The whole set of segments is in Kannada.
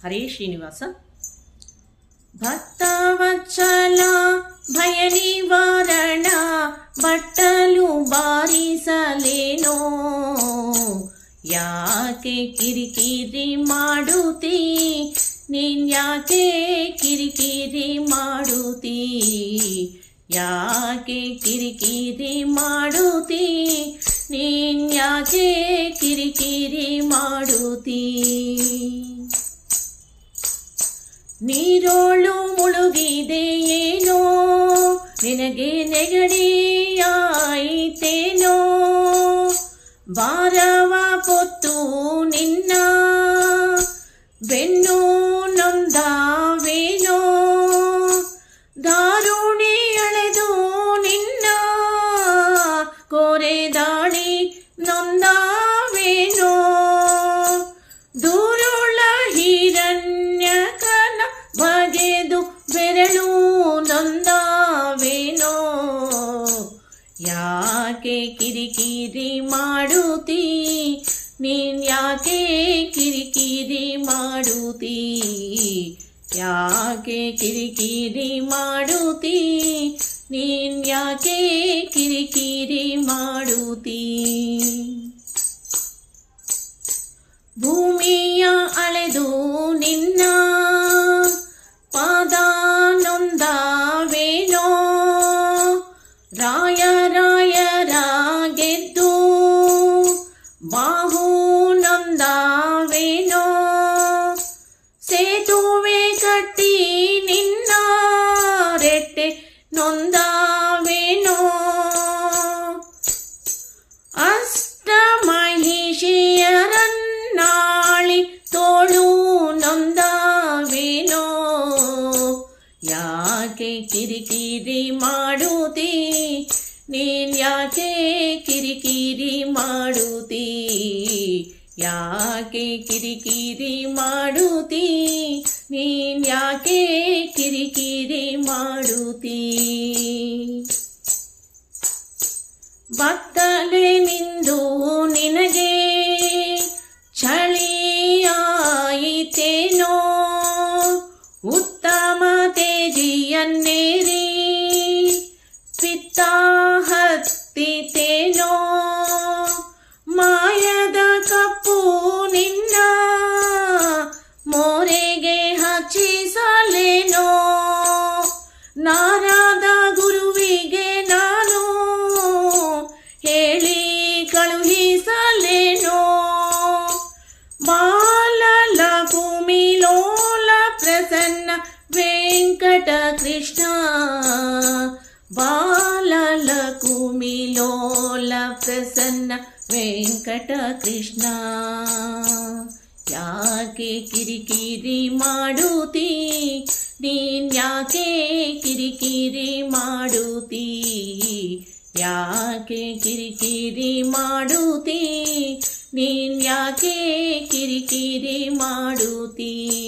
ಹರೇ ಶ್ರೀನಿವಾಸ ಭಕ್ತವತ್ಸಲ ಭಯ ನಿವಾರಣ ಬಟ್ಟಲು ಬಾರಿಸಲೇನೋ ಯಾಕೆ ಕಿರಿಕಿರಿ ಮಾಡುತ್ತೀ ನೀನ್ ಯಾಕೆ ಕಿರಿಕಿರಿ ಮಾಡುತ್ತೀ ಯಾಕೆ ಕಿರಿಕಿರಿ ಮಾಡುತ್ತೀ ನೀನ್ ಯಾಕೆ ಕಿರಿಕಿರಿ ಮಾಡುತ್ತೀ ಮುಳುಗಿದೆ ಏನೋ? ನಿನಗೆ ನೆಗಡಿಯಾಯಿತೇನೋ ಭಾರವ ಪೊತ್ತು ಯಾಕೆ ಕಿರಿಕಿರಿ ಮಾಡುತ್ತೀ? ನೀನ್ ಯಾಕೆ ಕಿರಿಕಿರಿ ಮಾಡುತ್ತೀ? ಯಾಕೆ ಕಿರಿಕಿರಿ ಮಾಡುತ್ತೀ? ನೀನ್ ಯಾಕೆ ಕಿರಿಕಿರಿ ಮಾಡುತ್ತೀ? ಭೂಮಿಯ ಅಳೆದು ನಿನ್ನ ಪಾದ ನೊಂದವೇನೋ ರಾಯ ನೊಂದವೇನೋ ಅಷ್ಟ ಮಹಿಷಿಯರನ್ನಾಳಿ ತೋಳು ನೊಂದವೇನೋ? ಯಾಕೆ ಕಿರಿಕಿರಿ ಮಾಡುತಿ ನೀನ್ ಯಾಕೆ ಕಿರಿಕಿರಿ ಮಾಡುತಿ ಯಾಕೆ ಕಿರಿಕಿರಿ ಮಾಡುತ್ತೀ? ನೀನ್ ಯಾಕೆ ಕಿರಿಕಿರಿ ಮಾಡುತ್ತೀ? Hallelujah. ಬಾಲಲ ಕುಮಿಲೋಲ ಪ್ರಸನ್ನ ವೆಂಕಟ ಕೃಷ್ಣ ಯಾಕೆ ಕಿರಿಕಿರಿ ಮಾಡುತ್ತೀ? ನೀನ್ ಯಾಕೆ ಕಿರಿಕಿರಿ ಮಾಡುತ್ತೀ? ಯಾಕೆ ಕಿರಿಕಿರಿ ಮಾಡುತ್ತೀ? ನೀನ್ ಯಾಕೆ ಕಿರಿಕಿರಿ ಮಾಡುತ್ತೀ?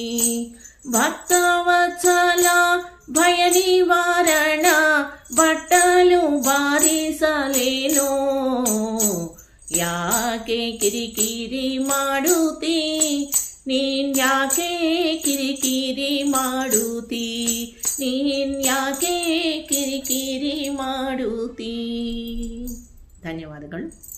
ಭಕ್ತವತ್ಸಲ ಭಯ ನಿವಾರಣ ಬಟ್ಟಲು ಬಾರಿಸಲೇನೋ? ಯಾಕೆ ಕಿರಿಕಿರಿ ಮಾಡುತ್ತೀ? ನೀನ್ ಯಾಕೆ ಕಿರಿಕಿರಿ ಮಾಡುತ್ತೀ? ನೀನ್ ಯಾಕೆ ಕಿರಿಕಿರಿ ಮಾಡುತ್ತೀ? ಧನ್ಯವಾದಗಳು.